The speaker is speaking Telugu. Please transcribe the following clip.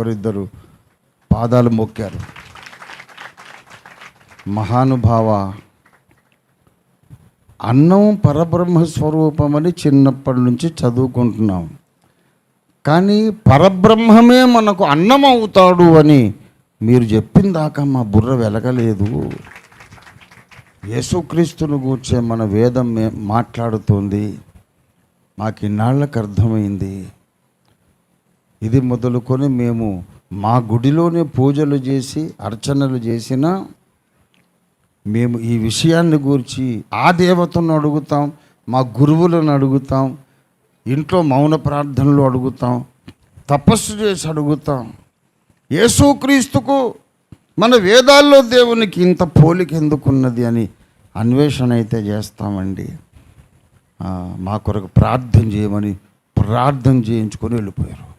ఒకరిద్దరు పాదాలు మొక్కారు. మహానుభావ అన్నం పరబ్రహ్మ స్వరూపమని చిన్నప్పటి నుంచి చదువుకుంటున్నాం. కానీ పరబ్రహ్మమే మనకు అన్నం అవుతాడు అని మీరు చెప్పిందాకా మా బుర్ర వెలగలేదు. యేసుక్రీస్తును గూర్చే మన వేదం మే- మాట్లాడుతోంది. మాకు ఇన్నాళ్ళకు అర్థమైంది ఇది మొదలుకొని మేము మా గుడిలోనే పూజలు చేసి అర్చనలు చేసిన మేము ఈ విషయాన్ని గురించి ఆ దేవతను అడుగుతాం మా గురువులను అడుగుతాం ఇంట్లో మౌన ప్రార్థనలు అడుగుతాం తపస్సు చేసి అడుగుతాం. యేసుక్రీస్తుకు మన వేదాల్లో దేవునికి ఇంత పోలిక ఎందుకున్నది అని అన్వేషణ అయితే చేస్తామండి. మా కొరకు ప్రార్థన చేయమని ప్రార్థన చేయించుకొని వెళ్ళిపోయారు.